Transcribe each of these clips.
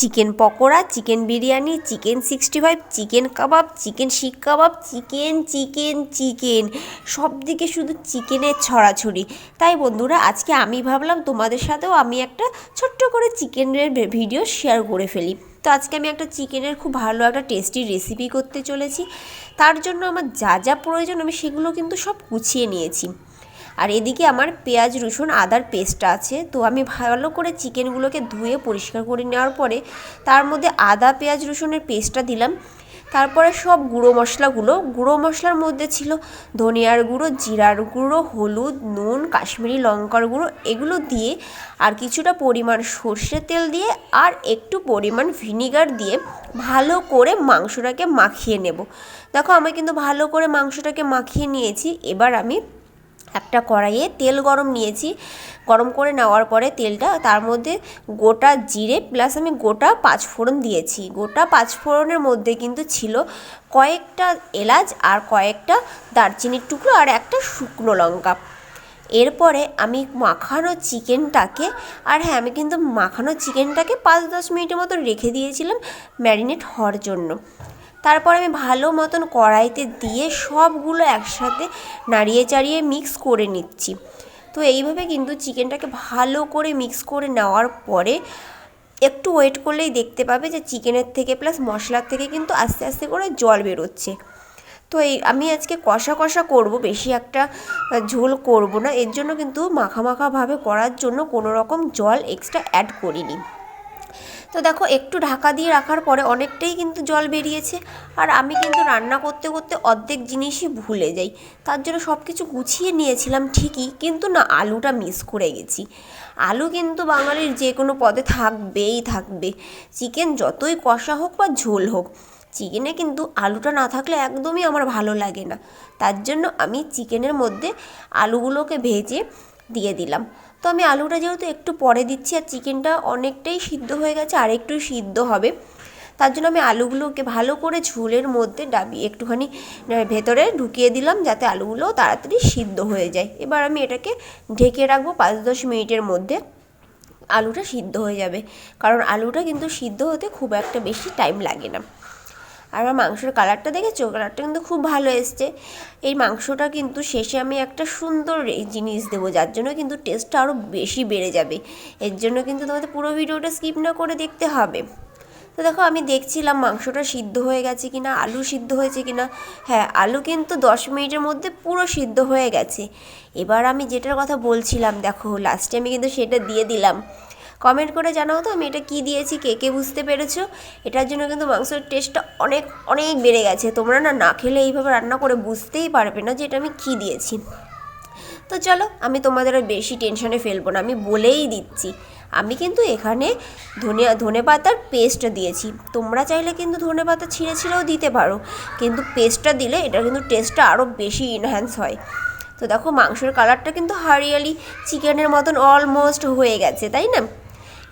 Chicken pakora, chicken biryani, chicken sixty five chicken kebab, chicken seekh kebab, chicken chicken chicken. সব দিকে শুধু চিকেনের ছড়াছড়ি। তাই বন্ধুরা, আজকে আমি ভাবলাম তোমাদের সাথেও আমি একটা ছোট্ট করে চিকেনের ভিডিও শেয়ার করে ফেলি। তো আজকে আমি একটা চিকেনের খুব ভালো একটা টেস্টি রেসিপি করতে চলেছি। তার জন্য আমার যা যা প্রয়োজন, আমি সেগুলো কিন্তু সব গুছিয়ে নিয়েছি। আর এদিকে আমার পেঁয়াজ, রসুন, আদার পেস্টটা আছে। তো আমি ভালো করে চিকেনগুলোকে ধুয়ে পরিষ্কার করে নেওয়ার পরে তার মধ্যে আদা, পেঁয়াজ, রসুনের পেস্টটা দিলাম। তারপরে সব গুঁড়ো মশলাগুলো, গুঁড়ো মশলার মধ্যে ছিল ধনিয়ার গুঁড়ো, জিরার গুঁড়ো, হলুদ, নুন, কাশ্মীরি লঙ্কার গুঁড়ো, এগুলো দিয়ে আর কিছুটা পরিমাণ সর্ষের তেল দিয়ে আর একটু পরিমাণ ভিনিগার দিয়ে ভালো করে মাংসটাকে মাখিয়ে নেব। দেখো, আমি কিন্তু ভালো করে মাংসটাকে মাখিয়ে নিয়েছি। এবার আমি একটা কড়াইয়ে তেল গরম নিয়েছি। গরম করে নেওয়ার পরে তেলটা তার মধ্যে গোটা জিরে প্লাস আমি গোটা পাঁচফোড়ন দিয়েছি। গোটা পাঁচফোড়নের মধ্যে কিন্তু ছিল কয়েকটা এলাচ আর কয়েকটা দারচিনির টুকরো আর একটা শুকনো লঙ্কা। এরপরে আমি মাখানো চিকেনটাকে আর হ্যাঁ আমি কিন্তু মাখানো চিকেনটাকে পাঁচ দশ মিনিটের মতো রেখে দিয়েছিলাম ম্যারিনেট হওয়ার জন্য। তারপর আমি ভালো মতন কড়াইতে দিয়ে সবগুলো একসাথে নাড়িয়ে চাড়িয়ে মিক্স করে নিচ্ছি। তো এইভাবে কিন্তু চিকেনটাকে ভালো করে মিক্স করে নেওয়ার পরে একটু ওয়েট করলেই দেখতে পাবে যে চিকেনের থেকে প্লাস মশলার থেকে কিন্তু আস্তে আস্তে করে জল বেরোচ্ছে। তো এই আমি আজকে কষা কষা করব, বেশি একটা ঝোল করব না, এর জন্য কিন্তু মাখা মাখাভাবে করার জন্য কোনো রকম জল এক্সট্রা অ্যাড করিনি। তো দেখো, একটু ঢাকা দিয়ে রাখার পরে অনেকটাই কিন্তু জল বেরিয়েছে। আর আমি কিন্তু রান্না করতে করতে অর্ধেক জিনিসই ভুলে যাই। তার জন্য সব কিছু গুছিয়ে নিয়েছিলাম ঠিকই, কিন্তু না, আলুটা মিস করে গেছি। আলু কিন্তু বাঙালির যে কোনো পদে থাকবেই থাকবে। চিকেন যতই কষা হোক বা ঝোল হোক, চিকেনে কিন্তু আলুটা না থাকলে একদমই আমার ভালো লাগে না। তার জন্য আমি চিকেনের মধ্যে আলুগুলোকে ভেজে দিয়ে দিলাম। তো আমি আলুটা যেহেতু একটু পরে দিচ্ছি আর চিকেনটা অনেকটাই সিদ্ধ হয়ে গেছে, আর একটু সিদ্ধ হবে। তার জন্য আমি আলুগুলোকে ভালো করে ঝোলের মধ্যে ডাবি একটুখানি ভেতরে ঢুকিয়ে দিলাম যাতে আলুগুলো তাড়াতাড়ি সিদ্ধ হয়ে যায়। এবার আমি এটাকে ঢেকে রাখব পাঁচ দশ মিনিটের মধ্যে, আলুটা সিদ্ধ হয়ে যাবে। কারণ আলুটা কিন্তু সিদ্ধ হতে খুব একটা বেশি টাইম লাগে না। আর আমার মাংসের কালারটা দেখেছ? কালারটা কিন্তু খুব ভালো এসছে। এই মাংসটা কিন্তু শেষে আমি একটা সুন্দর জিনিস দেবো, যার জন্য কিন্তু টেস্টটা আরও বেশি বেড়ে যাবে। এর জন্য কিন্তু তোমাদের পুরো ভিডিওটা স্কিপ না করে দেখতে হবে। তো দেখো, আমি দেখছিলাম মাংসটা সিদ্ধ হয়ে গেছে কি না আলু সিদ্ধ হয়েছে কি না হ্যাঁ আলু কিন্তু দশ মিনিটের মধ্যে পুরো সিদ্ধ হয়ে গেছে। এবার আমি যেটার কথা বলছিলাম, দেখো লাস্টে আমি কিন্তু সেটা দিয়ে দিলাম। কমেন্ট করে জানাও তো আমি এটা কী দিয়েছি, কে কে বুঝতে পেরেছ? এটার জন্য কিন্তু মাংসের টেস্টটা অনেক অনেক বেড়ে গেছে। তোমরা না না খেলে এইভাবে রান্না করে বুঝতেই পারবে না যে এটা আমি কী দিয়েছি। তো চলো, আমি তোমাদের আর বেশি টেনশনে ফেলব না, আমি বলেই দিচ্ছি। আমি কিন্তু এখানে ধনে ধনে পাতার পেস্ট দিয়েছি। তোমরা চাইলে কিন্তু ধনে পাতা ছিঁড়ে, ছিঁড়েও দিতে পারো। কিন্তু পেস্টটা দিলে এটা কিন্তু টেস্টটা আরও বেশি ইনহ্যান্স হয়। তো দেখো, মাংসের কালারটা কিন্তু হারিয়ালি চিকেনের মতন অলমোস্ট হয়ে গেছে, তাই না?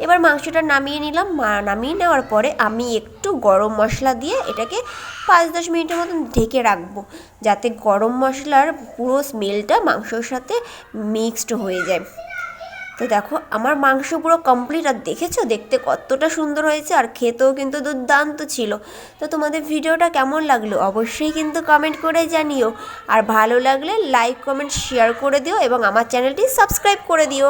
এবার মাংসটা নামিয়ে নিলাম। নামিয়ে নেওয়ার পরে আমি একটু গরম মশলা দিয়ে এটাকে পাঁচ দশ মিনিটের মতন ঢেকে রাখব, যাতে গরম মশলার পুরো স্মেলটা মাংসর সাথে মিক্সড হয়ে যায়। তো দেখো, আমার মাংস পুরো কমপ্লিট আর দেখেছ? দেখতে কতটা সুন্দর হয়েছে আর খেতেও কিন্তু দুর্দান্ত ছিল। তো তোমাদের ভিডিওটা কেমন লাগল অবশ্যই কিন্তু কমেন্ট করে জানিও। আর ভালো লাগলে লাইক কমেন্ট শেয়ার করে দিও এবং আমার চ্যানেলটি সাবস্ক্রাইব করে দিও।